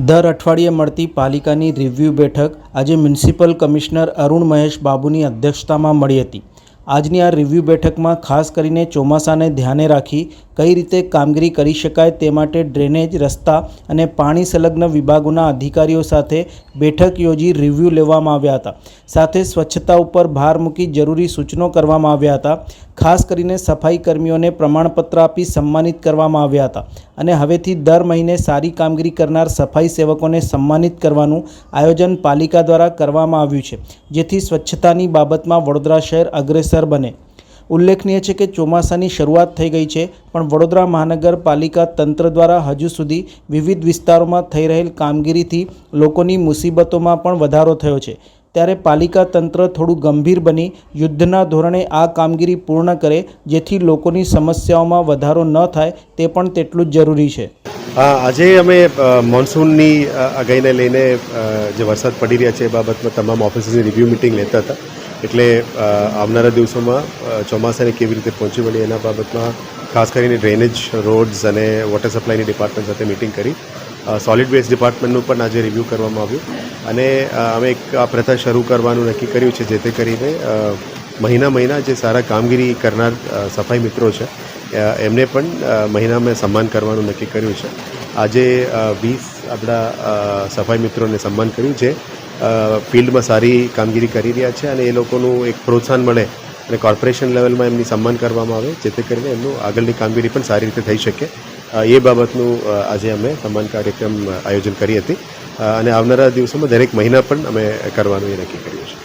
દર અઠવાડિયે મળતી પાલિકાની રિવ્યૂ બેઠક આજે મ્યુનિસિપલ કમિશનર અરુણ મહેશ બાબુની અધ્યક્ષતામાં મળી હતી. આજની આ રિવ્યૂ બેઠકમાં ખાસ કરીને ચોમાસાને ધ્યાને રાખી કઈ રીતે કામગીરી કરી શકાય તે માટે ડ્રેનેજ રસ્તા અને પાણી સંલગ્ન વિભાગોના અધિકારીઓ સાથે બેઠક યોજી રિવ્યૂ લેવામાં આવ્યા હતા. સાથે સ્વચ્છતા ઉપર ભાર મૂકી જરૂરી સૂચનો કરવામાં આવ્યા હતા. ખાસ કરીને સફાઈ કર્મીઓને પ્રમાણપત્ર આપી સન્માનિત કરવામાં આવ્યા હતા અને હવેથી દર મહિને સારી કામગીરી કરનાર સફાઈ સેવકોને સન્માનિત કરવાનું આયોજન પાલિકા દ્વારા કરવામાં આવ્યું છે. જેથી સ્વચ્છતાની બાબતમાં વડોદરા શહેર અગ્રેસર બને. ઉલ્લેખનીય છે કે ચોમાસાની શરૂઆત થઈ ગઈ છે, પણ વડોદરા મહાનગરપાલિકા તંત્ર દ્વારા હજુ સુધી વિવિધ વિસ્તારોમાં થઈ રહેલ કામગીરીથી લોકોની મુસીબતોમાં પણ વધારો થયો છે. ત્યારે પાલિકા તંત્ર થોડું ગંભીર બની યુદ્ધના ધોરણે આ કામગીરી પૂર્ણ કરે, જેથી લોકોની સમસ્યાઓમાં વધારો ન થાય તે પણ તેટલું જ જરૂરી છે. હા, આજે અમે મોન્સૂનની આગાહીને લઈને જે વરસાદ પડી રહ્યા છે એ બાબતમાં તમામ ઓફિસની રિવ્યૂ મિટિંગ લેતા હતા. એટલે આવનારા દિવસોમાં ચોમાસાને કેવી રીતે પહોંચી વળી એના બાબતમાં ખાસ કરીને ડ્રેનેજ રોડ્સ અને વોટર સપ્લાયની ડિપાર્ટમેન્ટ સાથે મિટિંગ કરી. સોલિડ વેસ્ટ ડિપાર્ટમેન્ટનું પણ આજે રિવ્યૂ કરવામાં આવ્યું. અને અમે એક આ પ્રથા શરૂ કરવાનું નક્કી કર્યું છે, જેથી કરીને મહિના મહિના જે સારા કામગીરી કરનાર સફાઈ મિત્રો છે એમને પણ મહિનામાં સન્માન કરવાનું નક્કી કર્યું છે. આજે વીસ આપણા સફાઈ મિત્રોને સન્માન કર્યું છે ફિલ્ડમાં સારી કામગીરી કરી રહ્યા છે અને એ લોકોનું એક પ્રોત્સાહન મળે અને કોર્પોરેશન લેવલમાં એમની સન્માન કરવામાં આવે, જેથી કરીને એમનું આગળની કામગીરી પણ સારી રીતે થઈ શકે. એ બાબતનું આજે અમે સન્માન કાર્યક્રમ આયોજન કરી હતી. અને આવનારા દિવસોમાં દરેક મહિના પણ અમે કરવાનું એ નક્કી કર્યું છે.